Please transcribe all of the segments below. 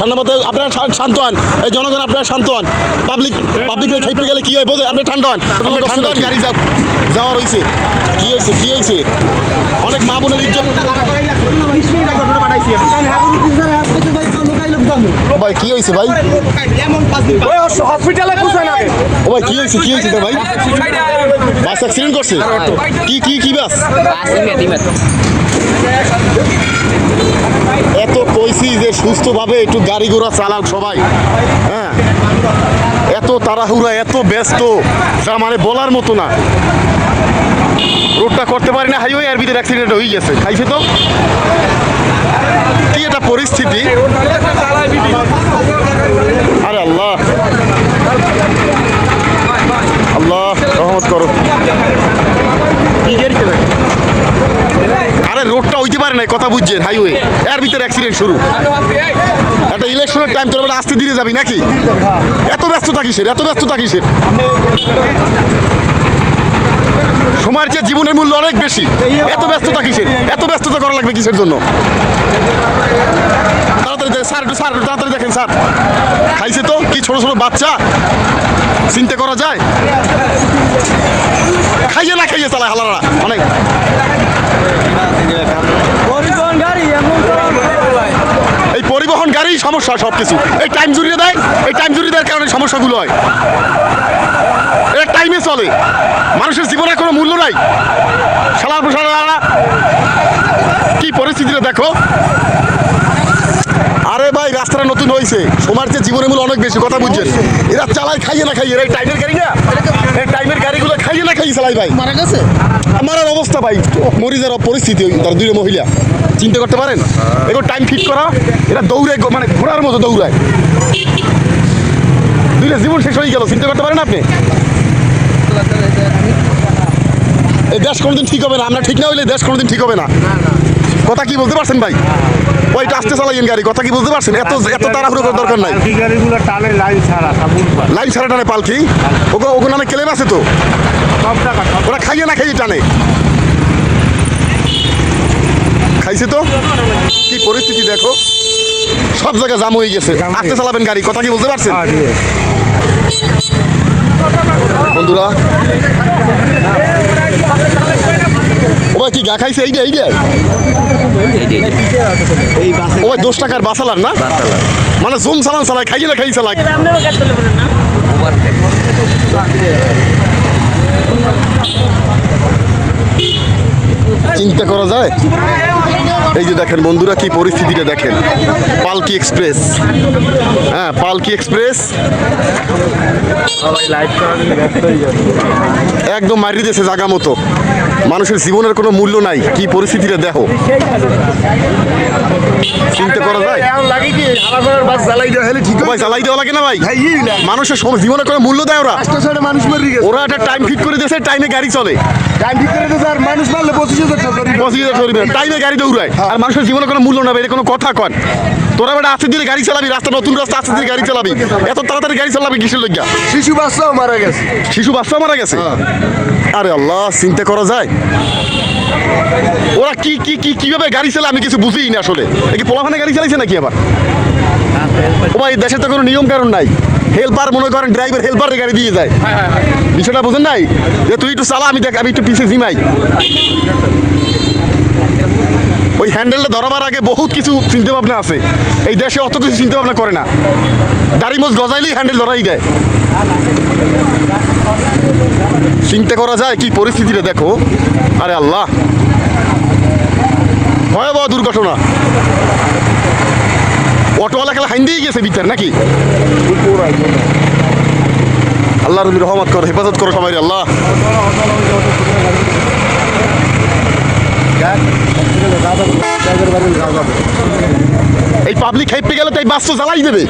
ঠান্ডা মাথায় আপনারা শান্ত হন। এই জনগণ আপনারা শান্ত হন। পাবলিক পাবলিক খেপে গেলে কি হয়? বোঝে আপনি ঠান্ডা হন। ঠান্ডা হন গাড়ি যা যাওয়ার হয়েছে কি হয়েছে কি হয়েছে অনেক মা বোনের ইজ্জত। ও ভাই কি হয়েছে ভাই? হসপিটালে ও ভাই কি হয়েছে কি হয়েছে ভাই? বাস অ্যাক্সিডেন্ট করছে? কি কি কি বাস? এত কইছি যে সুস্থভাবে একটু গাড়ি ঘোড়া চালান সবাই হ্যাঁ? এত তাড়াহুড়া, এত ব্যস্ত, যা মানে বলার মতো না। রোডটা করতে পারি না হাইওয়ে এর ভিতরে অ্যাক্সিডেন্ট হয়ে গেছে। খাইছে তো? কি একটা পরিস্থিতি? আরে আল্লাহ। আল্লাহ, রহমত করো। আরে রোডটা হইতে পারে না কথা বুঝছেন হাইওয়ে এর ভিতরে অ্যাক্সিডেন্ট শুরু। একটা ইলেকশনের টাইম তোর আসতে দিয়ে যাবি নাকি? এত ব্যস্ত কিসের এত ব্যস্ত কিসের সময়ের চেয়ে জীবনের মূল্য অনেক বেশি। এত ব্যস্ততা কিসের এত ব্যস্ততা করা লাগবে কিসের জন্য? তাড়াতাড়ি স্যার একটু, স্যার তাড়াতাড়ি দেখেন, স্যার। খাইছে তো? কি ছোট ছোট বাচ্চা? চিন্তা করা যায়? খাইয়ে না খাইয়ে চালায় হালারা, অনেক। এই পরিবহন গাড়ি সমস্যা সব কিছু এই টাইম জুড়িয়ে দেয়, এই টাইম জুড়িয়ে দেওয়ার কারণে সমস্যাগুলো হয়। এটা টাইমে চলে। মানুষের জীবনের কোনো মূল্য নাই। সালার সালারা কি পরিস্থিতিটা দেখো আরে ভাই রাস্তাটা নতুন হয়েছে সমার যে জীবনের মূল্য অনেক বেশি কথা বুঝছেন? এরা চালায় খাইয়ে না খাইয়ে এরা টাইমের গাড়ি না? এই টাইমের গাড়িগুলো খাইয়ে না খাইয়ে চালাই ভাই। মারা গেছে? মারার অবস্থা ভাই। মরি যাওয়ার পরিস্থিতি ওই তার দুই মহিলা। চিন্তা করতে পারেন? এগুলো টাইম ফিট করা এরা দৌড়ে মানে ঘোড়ার মতো দৌড়ায়। দুইটা জীবন শেষ হয়ে গেল চিন্তা করতে পারেন আপনি? এই দেশ কোনোদিন ঠিক হবে না। আমরা ঠিক না হইলে দেশ কোনোদিন ঠিক হবে না। কথা কি বলতে পারছেন ভাই? ওইটা আসতে চালাইয়েন গাড়ি কথা কি বলতে পারছেন? এত এত তাড়াহুড়ো করার দরকার নাই। গাড়িগুলো টানে লাইন ছাড়া লাইন ছাড়া টানে পালকি? ওকে ওকে নামে ক্লেম আছে তো? ওরা খাইয়ে না খাইয়ে টানে। খাইছে তো? কি পরিস্থিতি দেখো। সব জায়গায় জাম হয়ে গেছে। আস্তে চালাবেন গাড়ি কথা কি বলতে পারছেন? ইয়ে, বন্ধুরা ও কি গা খাইছে? এইটা এইটা ও ভাই দশ টাকার বাসালার না? মানে জুম সালান চালায় খাই না খাই চালায় চিন্তা করা যায়? এই যে দেখেন বন্ধুরা কি পরিস্থিতিটা দেখেন। পালকি এক্সপ্রেস। হ্যাঁ পালকি এক্সপ্রেস। একদম মারি দিয়েছে জাগা মতো। মানুষের জীবনের কোনো মূল্য নাই। কি পরিস্থিতিটা দেখো। চিন্তা করা যায়? ঠিক ভাই জ্বালাই দেওয়া লাগে না ভাই? ভাই মানুষের জীবনের কোনো মূল্য দেয় ওরা? মানুষ ওরা একটা টাইম ফিট করে দিয়েছে টাইমে গাড়ি চলে। টাইম ঠিক করে দিয়েছে আর মানুষ মারলে পঁচিশ হাজার পঁচিশ হাজার টাইমে গাড়ি দৌড়ায়। আর মানুষের জীবনে কোনো মূল্য না এটা কোনো কথা কন। তোরা বেটা আস্তে ধীরে গাড়ি চালাবি রাস্তা নতুন রাস্তা আস্তে ধীরে গাড়ি চালাবি। এত তাড়াতাড়ি গাড়ি চালাবি কিসের লজ্ঞা শিশু বাচ্চাও মারা গেছে। শিশু বাচ্চা মারা গেছে? আরে আল্লাহ চিন্তা করা যায়? ওরা কি কি কি কীভাবে গাড়ি চালায় আমি কিছু বুঝিই না আসলে। কি পোলাখানে গাড়ি চালাইছে নাকি আবার? ভাই দেশে তো কোনো নিয়ম কারণ নাই। হেল্পার মনে করেন ড্রাইভার হেল্পারের গাড়ি দিয়ে যায়। বিষয়টা বুঝেন নাই? যে তুই একটু চালা আমি দেখ আমি একটু পিছিয়ে জিমাই। ওই হ্যান্ডেলটা ধরাবার আগে বহুত কিছু চিন্তা ভাবনা আছে। এই দেশে অত কিছু চিন্তা ভাবনা করে না। দাড়ি মোজ গজাইলেই হ্যান্ডেল ধরাই দেয়। চিন্তা করা যায় কি পরিস্থিতিটা দেখো। আরে আল্লাহ। ভয়াবহ দুর্ঘটনা। অটোওয়ালা খেলা হাইন দিয়ে গেছে বিচার নাকি? আল্লাহ রবি রহমত করো হেফাজত করো সবাই আল্লাহ। এই পাবলিক হেপে গেলে তো এই বাস তো জ্বালাই দেবে।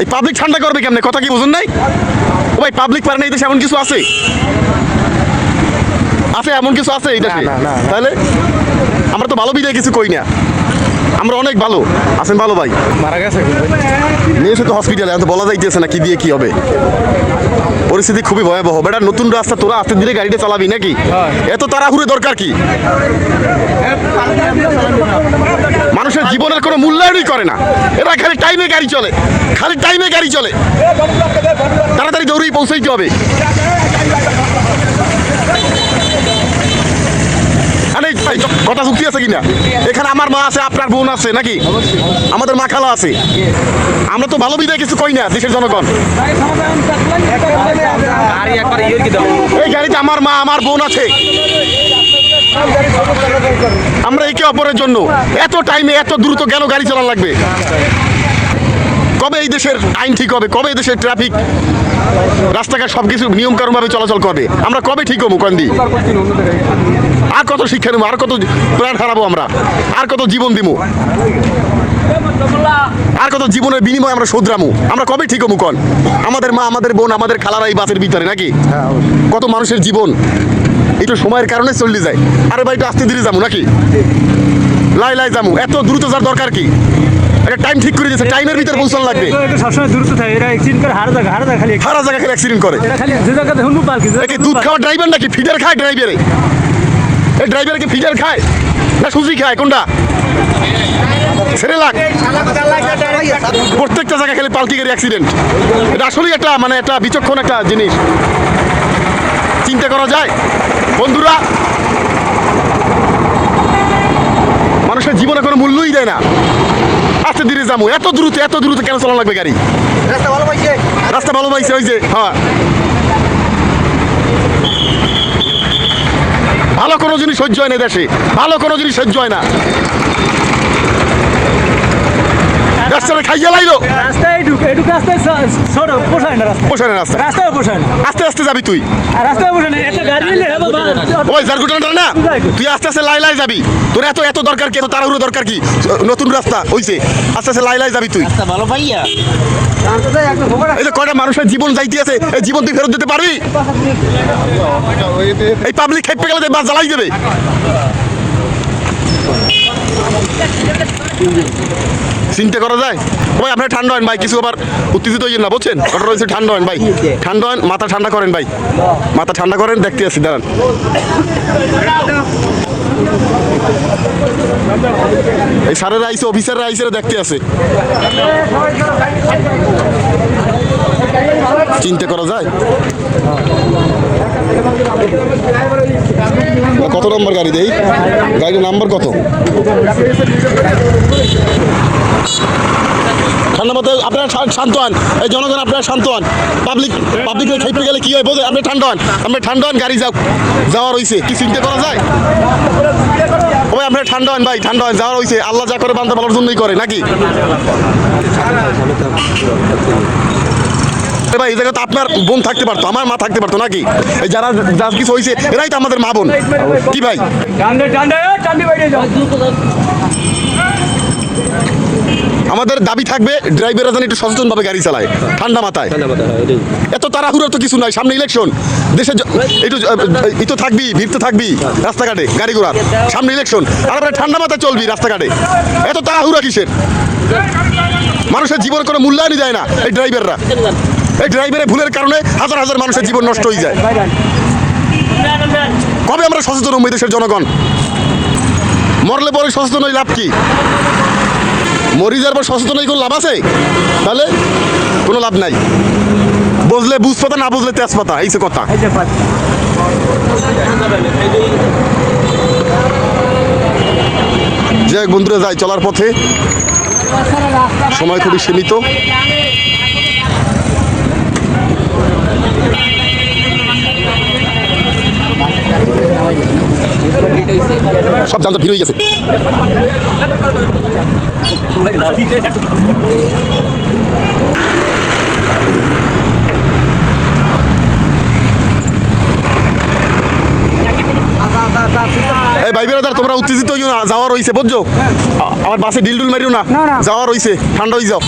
এই পাবলিক ঠান্ডা করবে কেমনে? কথা কি বুঝুন নাই? ও ভাই পাবলিক পারে না এই দেশে এমন কিছু আছে? আছে এমন কিছু আছে এই দেশে। তাহলে আমরা তো ভালো বিদায় কিছু কই না। আমরা অনেক ভালো। আছেন ভালো ভাই? মারা গেছে নিয়ে এসে তো হসপিটালে এত বলা যাইতেছে না কি দিয়ে কি হবে। পরিস্থিতি খুবই ভয়াবহ। বেটা নতুন রাস্তা তোরা আস্তে ধীরে গাড়িটা চালাবি নাকি? এত তাড়াহুড়ো দরকার কি? মানুষের জীবনের কোনো মূল্যায়নই করে না। এরা খালি টাইমে গাড়ি চলে। খালি টাইমে গাড়ি চলে। তাড়াতাড়ি দৌড়েই পৌঁছাইতে হবে। আরে ভাই, কথা আছে কিনা? এখানে আমার মা আছে আপনার বোন আছে নাকি? আমাদের মা খালা আছে। আমরা তো ভালো বিদায় কিছু কই না দেশের জনগণ। এই গাড়িতে আমার মা আমার বোন আছে। আমরা একে অপরের জন্য এত টাইমে এত দ্রুত কেন গাড়ি চালান লাগবে? কবে এই দেশের আইন ঠিক হবে? কবে এই দেশের ট্রাফিক রাস্তাঘাট সব কিছু নিয়মকানুনভাবে চলাচল করবে। আমরা কবে ঠিক হব কন্দি আর কত শিক্ষা নেব আর কত প্রাণ হারাবো আমরা? আর কত জীবন দিব আর কত জীবনের বিনিময়ে আমরা শোধরামু? আমরা কবে ঠিক হব কন? আমাদের মা আমাদের বোন আমাদের খালারা এই বাসের ভিতরে নাকি? কত মানুষের জীবন? একটু সময়ের কারণে চলে যায়। আরে ভাই একটু আস্তে ধীরে যাব নাকি? লাই লাই যাব। এত দ্রুত যার দরকার কি? একটা টাইম ঠিক করে দিয়েছে টাইমের ভিতরে পৌঁছানো লাগবে। সবসময় দ্রুত থাকে এরা অ্যাক্সিডেন্ট করে হারা জায়গা হারা জায়গা খালি সারা জায়গা খালি অ্যাক্সিডেন্ট করে। খালি যে জায়গাতে একে দুধ খাওয়া ড্রাইভার নাকি? ফিডার খায় ড্রাইভারে এই ড্রাইভার কি ফিডার খায় না সুজি খায়? কোনটা? ছেড়ে লাগ প্রত্যেকটা জায়গায় খালি পালকি গাড়ি অ্যাক্সিডেন্ট এটা আসলেই একটা মানে একটা বিচক্ষণ একটা জিনিস। চিন্তা করা যায়। বন্ধুরা মানুষের জীবনে কোনো মূল্যই দেয় না। আস্তে ধীরে যাব। এত দ্রুত এত দ্রুত কেন চালানো লাগবে গাড়ি? রাস্তা ভালো পাইছে। রাস্তা ভালো পাইছে ওই যে হ্যাঁ। ভালো কোনো জিনিস সহ্য হয় না দেশে। ভালো কোনো জিনিস সহ্য হয় না। রাস্তাটা খাইয়া লাইলো। রাস্তায় ঢুকে ছ- ছোট পোষায় না রাস্তা পোষায় না রাস্তা রাস্তায় পোষায় না। আস্তে আস্তে যাবি তুই। আর রাস্তায় পোষায় না। একটা গাড়ি এলে ওই না। তুই আস্তে আস্তে লাই লাই যাবি। তোর এত এত দরকার কি? এত তাড়াহুড়ো দরকার কি? নতুন রাস্তা হইছে। আস্তে আস্তে লাই লাই যাবি তুই। ভালো ভাইয়া এই যে কয়টা মানুষের জীবন যাইতে আছে এই জীবন তুই ফেরত দিতে পারবি? এই পাবলিক খেপে গেলে বাস জ্বালাই দেবে। চিন্তা করা যায়? ভাই আপনার ঠান্ডা হন ভাই, কিছু আবার উত্তেজিত হইয়েন না, বুঝছেন? ওটা রয়েছে ঠান্ডা হন ভাই। ঠান্ডা হন, মাথা ঠান্ডা করেন ভাই। মাথা ঠান্ডা করেন, দেখতে আসি দাঁড়ান। এই স্যারেরা আইসে অফিসাররা আইসে দেখতে আছে। চিন্তা করা যায়? কত নম্বর গাড়ি দেই? গাড়ির নাম্বার কত? ঠান্ডা মাথায় আপনারা শান্ত হন। এই জনগণ আপনারা শান্ত হন। পাবলিক পাবলিকের খেপে গেলে কি হয়? বোঝে আপনি ঠান্ডা হন। আপনি ঠান্ডা হন, গাড়ি যাও। যাওয়ার হইছে। কি চিন্তা করা যায়? ওই আপনারা ঠান্ডা হন ভাই, ঠান্ডা হন, যাওয়ার হইছে। আল্লাহ যা করে বান্ধব ভালোর জন্যই করে, নাকি? ভাই এই জায়গায় তো আপনার বোন থাকতে পারতো আমার মা থাকতে পারতো নাকি? এই যারা যা কিছু হয়েছে এরাই তো আমাদের মা বোন। কি ভাই? আমাদের দাবি থাকবে ড্রাইভাররা যেন একটু সচেতনভাবে গাড়ি চালায় ঠান্ডা মাথায়। এত তাড়াহুড়ো তো কিছু নাই সামনে ইলেকশন দেশে একটু ই তো থাকবি ভিড় তো থাকবি রাস্তাঘাটে গাড়ি ঘোড়ার। সামনে ইলেকশন আর আমরা ঠান্ডা মাথায় চলবি রাস্তাঘাটে। এত তাড়াহুড়া কিসের? মানুষের জীবন কোনো মূল্যায়নই দেয় না এই ড্রাইভাররা এই ড্রাইভারের ভুলের কারণে হাজার হাজার মানুষের জীবন নষ্ট হয়ে যায়। কবে আমরা সচেতন হব দেশের জনগণ? মরলে পরে সচেতন হয়ে লাভ কি? মরি যাওয়ার পর সচেতন হয়ে কোনো লাভ আছে? তাহলে কোনো লাভ নাই। বুঝলে বুঝপাতা না বুঝলে এই যে কথা। এই যে পাত- যে এক বন্ধুরা যায় চলার পথে সময় খুবই সীমিত। সব জানতো ভিড় হয়ে গেছে। ভাই বেড়াদার তোমরা উত্তেজিত হইও না যাওয়ার হইছে বুঝছ? আমার বাসে ডিল ডুল মারিও না যাওয়ার হইছে ঠান্ডা হয়ে যাও।